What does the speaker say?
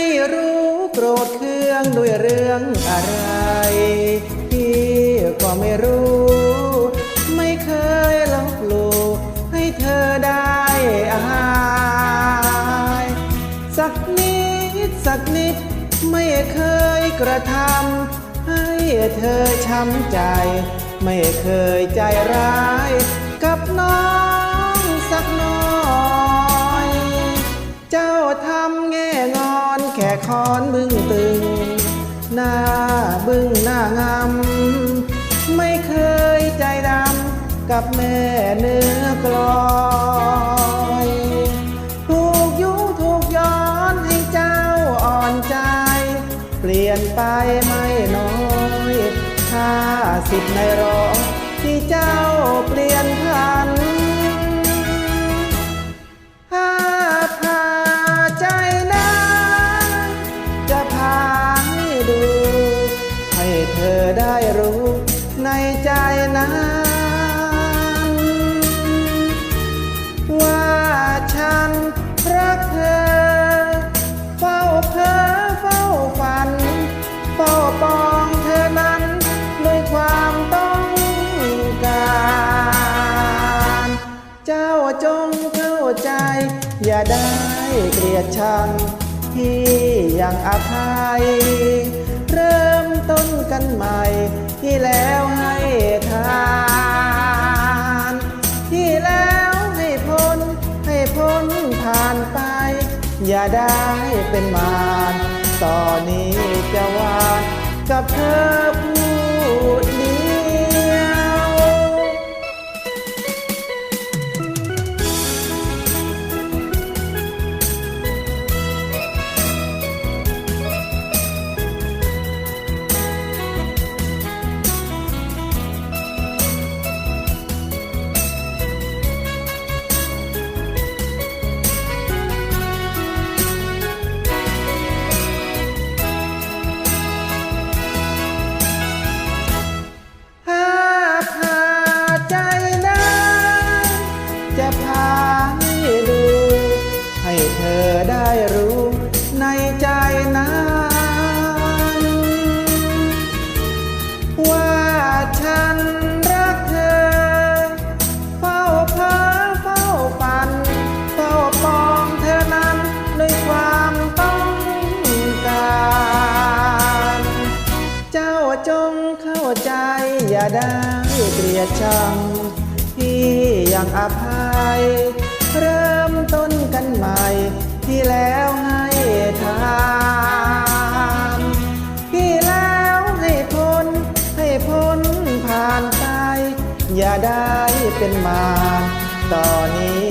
ไม่รู้โกรธเคืองด้วยเรื่องอะไร พี่ก็ไม่รู้ ไม่เคยลบหลู่ให้เธอได้อายสักนิดสักนิด ไม่เคยกระทำให้เธอช้ำใจ ไม่เคยใจร้าย คอนบึ้งตึง หน้าบึ้งหน้างำไม่เคยใจดำกับแม่เนื้อกลอยถูกยุถูกย้อนให้เจ้าอ่อนใจ เปลี่ยนไปไม่น้อยห้าสิบในร้อยที่เจ้าเปลี่ยน เธอได้รู้ในใจนั้น ว่าฉันรักเธอ เฝ้าเพ้อเฝ้าฝัน เฝ้าปองเธอนั้นด้วยความต้องการ เจ้าจงเข้าใจ อย่าได้เกลียดชังที่ยังอภัย ใหม่ ที่แล้วให้ทาน ที่แล้วให้พ้นให้พ้นผ่านไป อย่าได้เป็นมารต่อนนี้จะวานกับเธอ จะพาให้ดู ให้เธอได้รู้ในใจนั้นว่าฉันรักเธอ เฝ้าเพ้อเฝ้าฝัน เฝ้าปองเธอนั้นด้วยความต้องการ เจ้าจงเข้าใจอย่าได้เกลียดชังที่ยังอภัย เริ่มต้นกันใหม่ที่แล้วให้ทานที่แล้วให้พ้นให้พ้นผ่านไปอย่าได้เป็นมารต่อนนี้